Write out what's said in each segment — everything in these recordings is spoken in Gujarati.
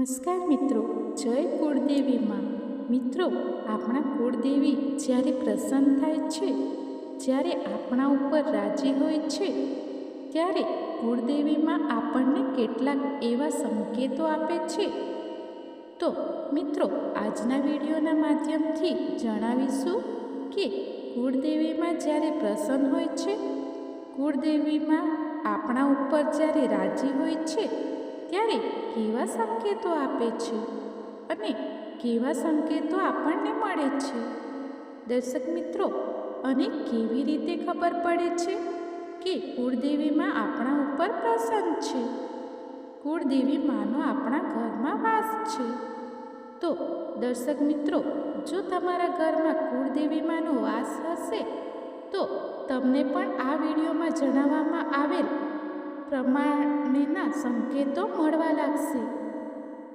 નમસ્કાર મિત્રો, જય કુળદેવીમાં. મિત્રો, આપણા કુળદેવી જ્યારે પ્રસન્ન થાય છે, જ્યારે આપણા ઉપર રાજી હોય છે, ત્યારે કુળદેવીમાં આપણને કેટલાક એવા સંકેતો આપે છે. તો મિત્રો, આજના વિડીયોના માધ્યમથી જણાવીશું કે કુળદેવીમાં જ્યારે પ્રસન્ન હોય છે, કુળદેવીમાં આપણા ઉપર જ્યારે રાજી હોય છે ત્યારે કેવા સંકેતો આપે છે? અને કેવા સંકેતો આપણને મળે છે? દર્શક મિત્રો, અને કેવી રીતે ખબર પડે છે કે કુળદેવીમાં આપણા ઉપર પ્રસન્ન છે? કુળદેવી માનો આપણા ઘરમાં વાસ છે. તો દર્શક મિત્રો, જો તમારા ઘરમાં કુળદેવી માનો વાસ હશે, તો તમને પણ આ વિડીયોમાં જણાવવામાં આવેલ પ્રમાણેના સંકેતો મળવા લાગશે.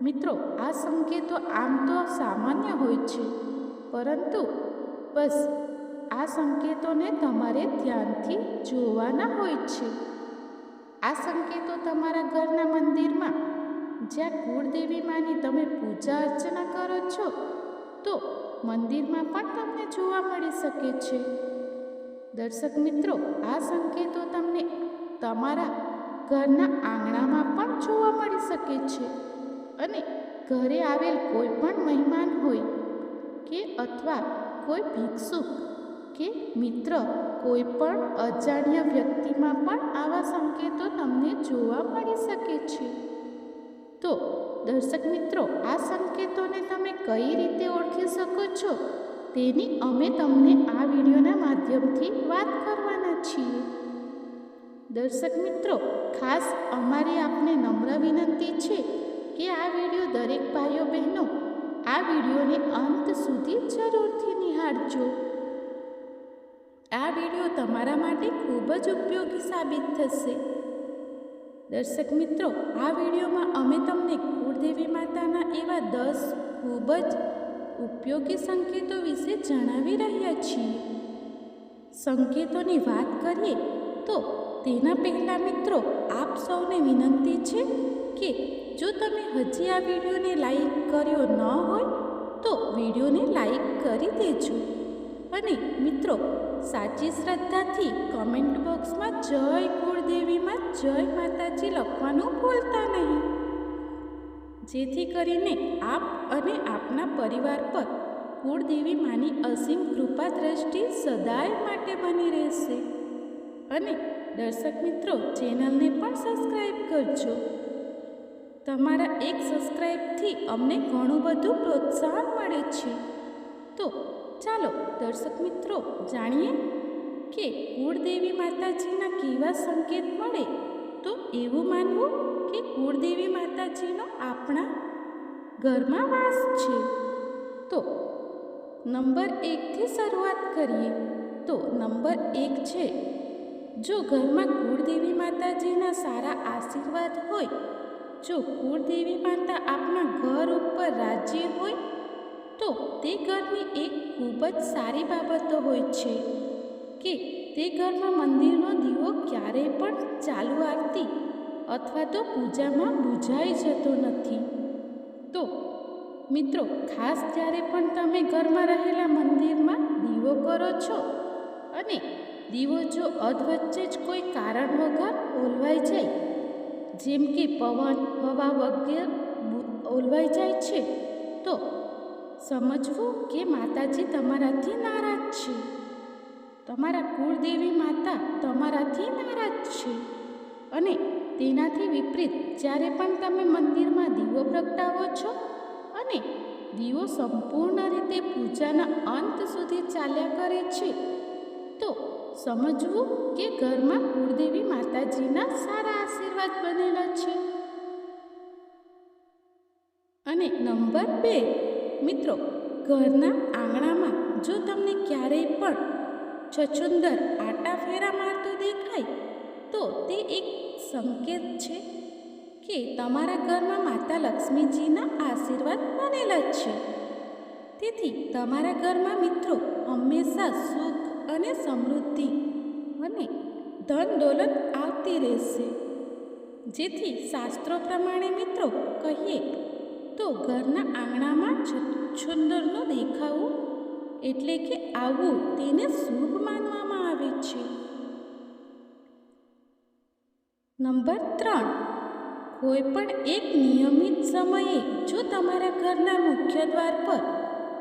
મિત્રો, આ સંકેતો આમ તો સામાન્ય હોય છે, પરંતુ બસ આ સંકેતોને તમારે ધ્યાનથી જોવાના હોય છે. આ સંકેતો તમારા ઘરના મંદિરમાં, જ્યાં કુળદેવી માની તમે પૂજા અર્ચના કરો છો, તો મંદિરમાં પણ તમને જોવા મળી શકે છે. દર્શક મિત્રો, આ સંકેતો તમને તમારા ઘરના આંગણામાં પણ જોવા મળી શકે છે. અને ઘરે આવેલ કોઈ પણ મહેમાન હોય કે અથવા કોઈ ભિક્ષુક કે મિત્ર કોઈ પણ અજાણ્યા વ્યક્તિમાં પણ આવા સંકેતો તમને જોવા મળી શકે છે. તો દર્શક મિત્રો, આ સંકેતોને તમે કઈ રીતે ઓળખી શકો છો? તેની અમે તમને આ વિડીયોના માધ્યમથી વાત કરવાના છીએ. દર્શક મિત્રો, ખાસ અમારી આપને નમ્ર વિનંતી છે કે આ વીડિયો દરેક ભાઈઓ બહેનો આ વિડીયોને અંત સુધી જરૂરથી નિહાળજો. આ વીડિયો તમારા માટે ખૂબ જ ઉપયોગી સાબિત થશે. દર્શક મિત્રો, આ વિડીયોમાં અમે તમને કુળદેવી માતાના એવા દસ ખૂબ જ ઉપયોગી સંકેતો વિશે જણાવી રહ્યા છીએ. સંકેતોની વાત કરીએ તો તેના પહેલાં મિત્રો, આપ સૌને વિનંતી છે કે જો તમે હજી આ વિડીયોને લાઈક કર્યો ન હોય, તો વિડીયોને લાઈક કરી દેજો. અને મિત્રો, સાચી શ્રદ્ધાથી કમેન્ટ બોક્સમાં જય કુળદેવીમાં જય માતાજી લખવાનું ભૂલતા નહીં. જેથી કરીને આપ અને આપના પરિવાર પર કુળદેવી માની અસીમ કૃપા દ્રષ્ટિ સદાય માટે બની રહેશે. અને દર્શક મિત્રો, ચેનલને પણ સબસ્ક્રાઈબ કરજો. તમારા એક સબસ્ક્રાઈબથી અમને ઘણું બધું પ્રોત્સાહન મળે છે. તો ચાલો, દર્શક મિત્રો, જાણીએ કે કુળદેવી માતાજીના કેવા સંકેત મળે? તો એવું માનવું કે કુળદેવી માતાજીનો આપણા ઘરમાં વાસ છે. તો નંબર એકથી શરૂઆત કરીએ. તો નંબર એક છે જો ઘરમાં કુળદેવી માતાજીના સારા આશીર્વાદ હોય, જો કુળદેવી માતા આપણા ઘર ઉપર રાજ્ય હોય, તો તે ઘરની એક ખૂબ જ સારી બાબતો હોય છે કે તે ઘરમાં મંદિરનો દીવો ક્યારેય પણ ચાલુ આરતી અથવા તો પૂજામાં બુઝાઈ જતો નથી. તો મિત્રો, ખાસ જ્યારે પણ તમે ઘરમાં રહેલા મંદિરમાં દીવો કરો છો અને દીવો જો અધવચ્ચે જ કોઈ કારણ વગર ઓલવાઈ જાય, જેમ કે પવન, હવા વગેરે ઓલવાઈ જાય છે, તો સમજવું કે માતાજી તમારાથી નારાજ છે. તમારા કુળદેવી માતા તમારાથી નારાજ છે. અને તેનાથી વિપરીત જ્યારે પણ તમે મંદિરમાં દીવો પ્રગટાવો છો અને દીવો સંપૂર્ણ રીતે પૂજાના અંત સુધી ચાલ્યા કરે છે સમજવું કે ઘરમાં કુળદેવી માતાજીના સારા આશીર્વાદ બનેલા છે. અને નંબર બે, મિત્રો, ઘરના આંગણામાં જો તમને ક્યારેય પણ છછુંદર આટા ફેરા મારતું દેખાય, તો તે એક સંકેત છે કે તમારા ઘરમાં માતા લક્ષ્મીજીના આશીર્વાદ બનેલા છે. તેથી તમારા ઘરમાં મિત્રો હંમેશા સુખ અને સમૃદ્ધિ અને ધન દોલત આવતી રહેશે. જેથી શાસ્ત્રો પ્રમાણે મિત્રો કહીએ તો ઘરના આંગણામાં છુંદરનો દેખાવું એટલે કે આવવું તેને શુભ માનવામાં આવે છે. નંબર ત્રણ. કોઈ પણ એક નિયમિત સમયે જો તમારા ઘરના મુખ્ય દ્વાર પર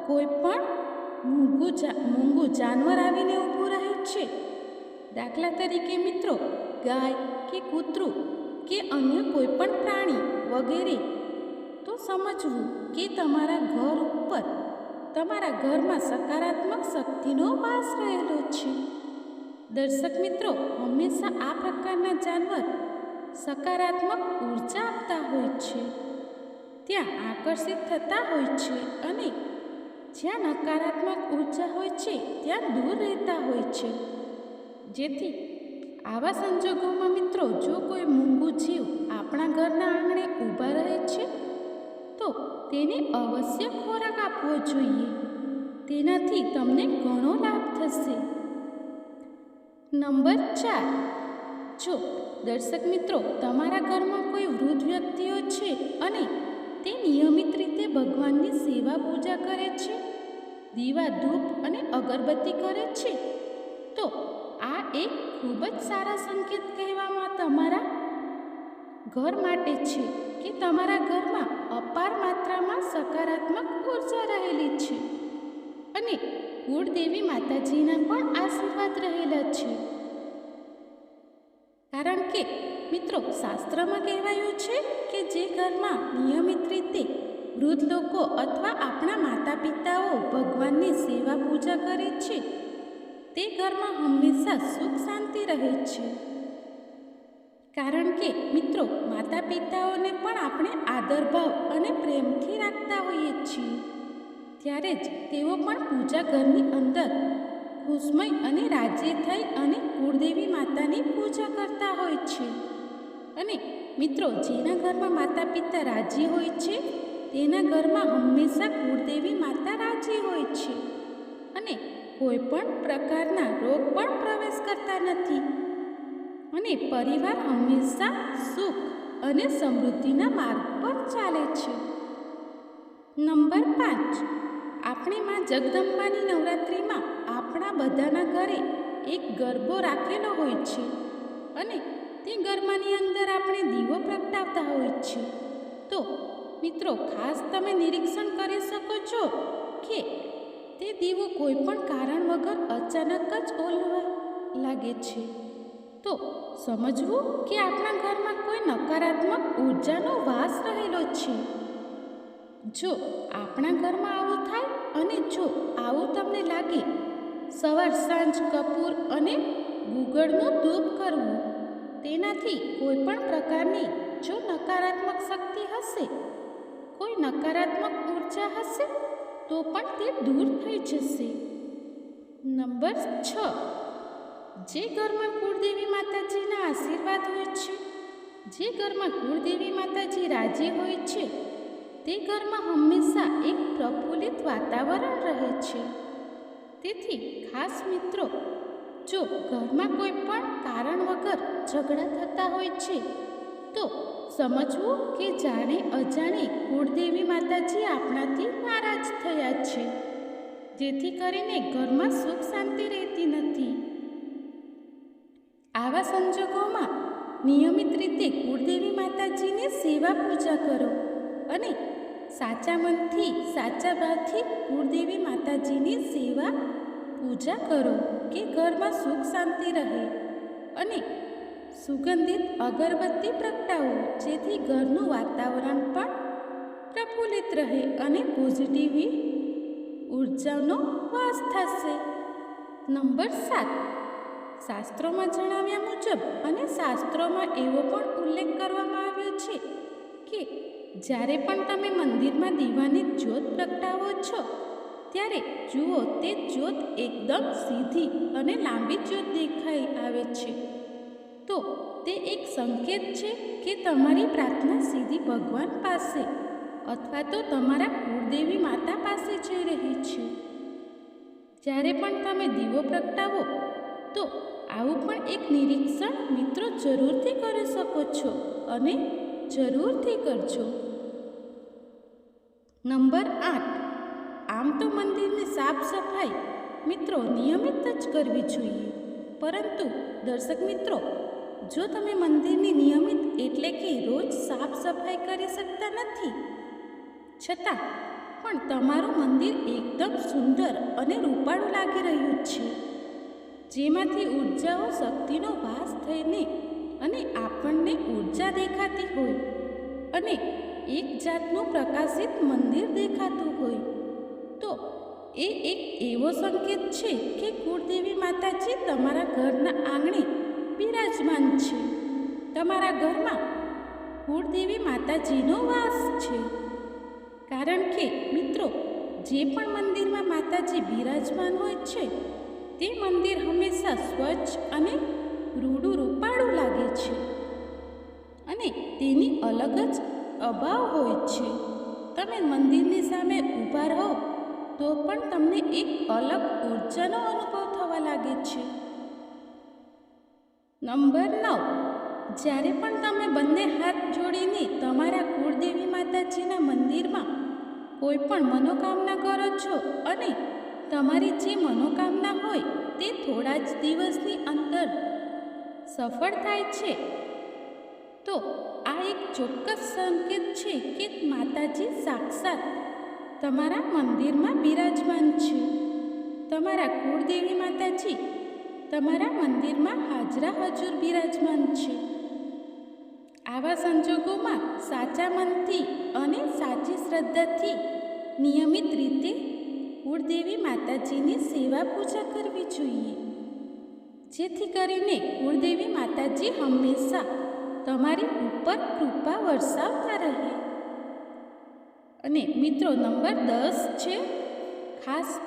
કોઈ પણ મૂંગું જા મૂંગું જાનવર આવીને ઊભું રહે છે. દાખલા તરીકે મિત્રો, ગાય કે કૂતરું કે અન્ય કોઈ પણ પ્રાણી વગેરે. તો સમજવું કે તમારા ઘર ઉપર, તમારા ઘરમાં સકારાત્મક શક્તિનો વાસ રહેલો છે. દર્શક મિત્રો, હંમેશા આ પ્રકારના જાનવર સકારાત્મક ઊર્જા આપતા હોય છે. ત્યાં આકર્ષિત થતા હોય છે અને જ્યાં નકારાત્મક ઊર્જા હોય છે, ત્યાં દૂર રહેતા હોય છે. જેથી આવા સંજોગોમાં મિત્રો, જો કોઈ મૂંગું જીવ આપણા ઘરના આંગણે ઊભા રહે છે, તો તેને અવશ્ય ખોરાક આપવો જોઈએ. તેનાથી તમને ઘણો લાભ થશે. નંબર ચાર. જો દર્શક મિત્રો, તમારા ઘરમાં કોઈ વૃદ્ધ વ્યક્તિઓ છે અને તે નિયમિત રીતે ભગવાનની સેવા પૂજા કરે છે દીવા ધૂપ અને અગરબત્તી કરે છે? તો આ એક ખૂબ જ સારા સંકેત કહેવામાં તમારા ઘર માટે છે કે તમારા ઘરમાં અપાર માત્રામાં સકારાત્મક ઊર્જા રહેલી છે અને કુળદેવી માતાજીના પણ આશીર્વાદ રહેલા છે. કારણ કે મિત્રો શાસ્ત્રમાં કહેવાયું છે કે જે ઘરમાં નિયમિત રીતે વૃદ્ધ લોકો અથવા આપણા માતા પિતાઓ ભગવાનની સેવા પૂજા કરે છે. તે ઘરમાં હંમેશા સુખ શાંતિ રહે છે. કારણ કે મિત્રો માતા પિતાઓને પણ આપણે આદરભાવ અને પ્રેમથી રાખતા હોઈએ છીએ. ત્યારે જ તેઓ પણ પૂજા ઘરની અંદર ખુશમય અને રાજી થઈ અને કુળદેવી માતાની પૂજા કરતા હોય છે. અને મિત્રો, જેના ઘરમાં માતા પિતા રાજી હોય છે તેના ઘરમાં હંમેશા કુળદેવી માતા રાજી હોય છે. અને કોઈ પણ પ્રકારના રોગ પણ પ્રવેશ કરતા નથી. અને પરિવાર હંમેશા સુખ અને સમૃદ્ધિના માર્ગ પર ચાલે છે. નંબર પાંચ. આપણે માં જગદંબાની નવરાત્રિમાં આપણા બધાના ઘરે એક ગરબો રાખેલો હોય છે. અને તે ગરબાની અંદર આપણે દીવો પ્રગટાવતા હોય છે. તો મિત્રો, ખાસ તમે નિરીક્ષણ કરી શકો છો કે તે દીવો કોઈ પણ કારણ વગર અચાનક જ ઓલવા લાગે છે. તો સમજવું કે આપણા ઘરમાં કોઈ નકારાત્મક ઉર્જાનો વાસ રહેલો છે. જો આપણા ઘરમાં આવું થાય અને જો આવું તમને લાગે, સવાર સાંજ કપૂર અને ગુગળનું ધૂપ કરવું, તેનાથી કોઈ પણ પ્રકારની જો નકારાત્મક શક્તિ હશે કોઈ નકારાત્મક ઊર્જા હશે, તો પણ તે દૂર થઈ જશે. નંબર છ. જે ઘરમાં કુળદેવી માતાજીના આશીર્વાદ હોય છે, જે ઘરમાં કુળદેવી માતાજી રાજી હોય છે, તે ઘરમાં હંમેશા એક પ્રફુલ્લિત વાતાવરણ રહે છે. તેથી ખાસ મિત્રો, જો ઘરમાં કોઈ પણ કારણ વગર ઝઘડા થતા હોય છે, તો સમજવું કે જાણે અજાણે કુળદેવી માતાજી આપણાથી નારાજ થયા છે. જેથી કરીને ઘરમાં સુખ શાંતિ રહેતી નથી. આવા સંજોગોમાં નિયમિત રીતે કુળદેવી માતાજીની સેવા પૂજા કરો અને સાચા મનથી સાચા ભાવથી કુળદેવી માતાજીની સેવા પૂજા કરો કે ઘરમાં સુખ શાંતિ રહે અને સુગંધિત અગરબત્તી પ્રગટાવો, જેથી ઘરનું વાતાવરણ પણ પ્રફુલ્લિત રહે અને પોઝિટિવ ઉર્જાનો વાસ થશે. નંબર સાત. શાસ્ત્રોમાં જણાવ્યા મુજબ અને શાસ્ત્રોમાં એવો પણ ઉલ્લેખ કરવામાં આવ્યો છે કે જ્યારે પણ તમે મંદિરમાં દીવાની જ્યોત પ્રગટાવો છો, ત્યારે જુઓ તે જ્યોત એકદમ સીધી અને લાંબી જ્યોત દેખાઈ આવે છે. તો તે એક સંકેત છે કે તમારી પ્રાર્થના સીધી ભગવાન પાસે અથવા તો તમારા કુળદેવી માતા પાસે જઈ રહી છે. જ્યારે પણ તમે દીવો પ્રગટાવો, તો આવું પણ એક નિરીક્ષણ મિત્રો જરૂરથી કરી શકો છો અને જરૂરથી કરજો. નંબર આઠ. આમ તો મંદિરની સાફ સફાઈ મિત્રો નિયમિત જ કરવી જોઈએ. પરંતુ દર્શક મિત્રો જો તમે મંદિરની નિયમિત એટલે કે રોજ સાફ સફાઈ કરી શકતા નથી, છતાં પણ તમારું મંદિર એકદમ સુંદર અને રૂપાળું લાગી રહ્યું છે. જેમાંથી ઉર્જાઓ શક્તિનો વાસ થઈને અને આપણને ઊર્જા દેખાતી હોય અને એક જાતનું પ્રકાશિત મંદિર દેખાતું હોય, તો એ એક એવો સંકેત છે કે કુળદેવી માતાજી તમારા ઘરના આંગણે બિરાજમાન છે. તમારા ઘરમાં કુળદેવી માતાજીનો વાસ છે. કારણ કે મિત્રો, જે પણ મંદિરમાં માતાજી બિરાજમાન હોય છે, તે મંદિર હંમેશા સ્વચ્છ અને રૂડું રૂપાળું લાગે છે. અને તેની અલગ જ અભાવ હોય છે. તમે મંદિરની સામે ઊભા રહો, તો પણ તમને એક અલગ ઉર્જાનો અનુભવ થવા લાગે છે. નંબર નવ. જ્યારે પણ તમે બંને હાથ જોડીને તમારા કુળદેવી માતાજીના મંદિરમાં કોઈ પણ મનોકામના કરો છો અને તમારી જે મનોકામના હોય તે થોડા જ દિવસની અંદર સફળ થાય છે, તો આ એક ચોક્કસ સંકેત છે કે માતાજી સાક્ષાત તમારા મંદિરમાં બિરાજમાન છે. તમારા કુળદેવી માતાજી તમારા મંદિરમાં હાજરા હજુર બિરાજમાન છે. આવા સંજોગોમાં સાચા મનથી અને સાચી શ્રદ્ધાથી નિયમિત રીતે કુળદેવી માતાજીની સેવા પૂજા કરવી જોઈએ. જેથી કરીને કુળદેવી માતાજી હંમેશા તમારી ઉપર કૃપા વરસાવતા રહે. અને મિત્રો, નંબર દસ છે, ખાસ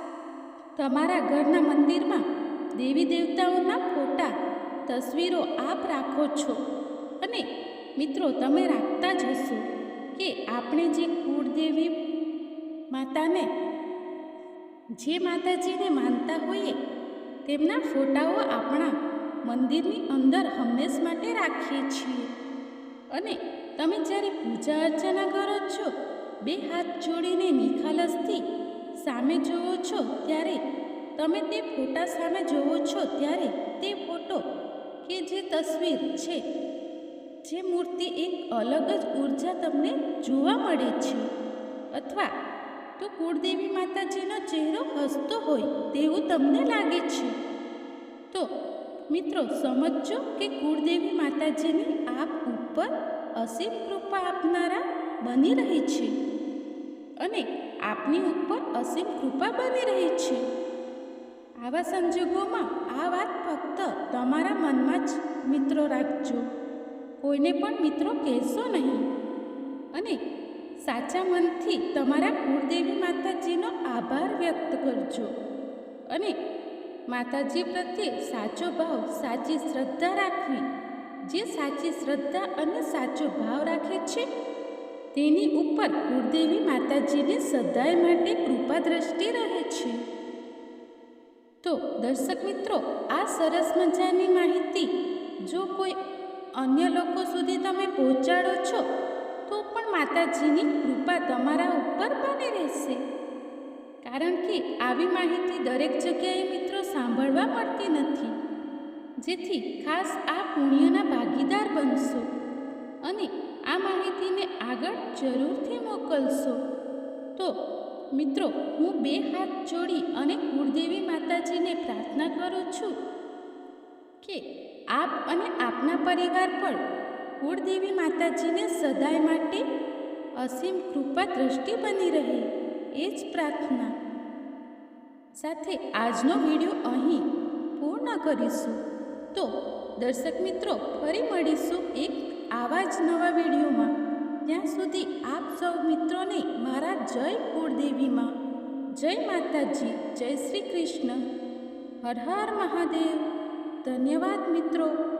તમારા ઘરના મંદિરમાં દેવી દેવતાઓના ફોટા, તસવીરો આપ રાખો છો. અને મિત્રો, તમે રાખતા જ હશો કે આપણે જે કુળદેવી માતાને, જે માતાજીને માનતા હોઈએ, તેમના ફોટાઓ આપણા મંદિરની અંદર હંમેશ માટે રાખીએ છીએ. અને તમે જ્યારે પૂજા અર્ચના કરો છો, બે હાથ જોડીને નિખાલસથી સામે જુઓ છો, ત્યારે તમે તે ફોટા સામે જોવો છો ત્યારે તે ફોટો કે જે તસવીર છે, જે મૂર્તિ એક અલગ જ ઊર્જા તમને જોવા મળે છે. અથવા તો કુળદેવી માતાજીનો ચહેરો હસતો હોય તેવું તમને લાગે છે. તો મિત્રો સમજો કે કુળદેવી માતાજીની આપ ઉપર અસીમ કૃપા આપનારા બની રહી છે અને આપની ઉપર અસીમ કૃપા બની રહી છે. આવા સંજોગોમાં આ વાત ફક્ત તમારા મનમાં જ મિત્રો રાખજો. કોઈને પણ મિત્રો કહેશો નહીં. અને સાચા મનથી તમારા કુળદેવી માતાજીનો આભાર વ્યક્ત કરજો. અને માતાજી પ્રત્યે સાચો ભાવ, સાચી શ્રદ્ધા રાખવી. જે સાચી શ્રદ્ધા અને સાચો ભાવ રાખે છે, તેની ઉપર કુળદેવી માતાજીની સદાય માટે કૃપા દ્રષ્ટિ રહે છે. તો દર્શક મિત્રો, આ સરસ મજાની માહિતી. જો કોઈ અન્ય લોકો સુધી તમે પહોંચાડો છો, તો પણ માતાજીની કૃપા તમારા ઉપર બની રહેશે. કારણ કે આવી માહિતી દરેક જગ્યાએ મિત્રો સાંભળવા મળતી નથી. જેથી ખાસ આ પુણ્યના ભાગીદાર બનશો અને આ માહિતીને આગળ જરૂરથી મોકલશો. તો મિત્રો, હું બે હાથ જોડી અને કુળદેવી માતાજીને પ્રાર્થના કરું છું કે આપ અને આપના પરિવાર પર કુળદેવી માતાજીને સદાય માટે અસીમ કૃપા દ્રષ્ટિ બની રહે, એ જ પ્રાર્થના. સાથે આજનો વીડિયો અહીં પૂર્ણ કરીશું. તો દર્શક મિત્રો, ફરી મળીશું એક આવા જ નવા વિડીયોમાં. ત્યાં સુધી આપ સૌ મિત્રોને મારા જય કુળદેવીમાં. જય માતાજી, જય શ્રી કૃષ્ણ. હર હર મહાદેવ. ધન્યવાદ મિત્રો.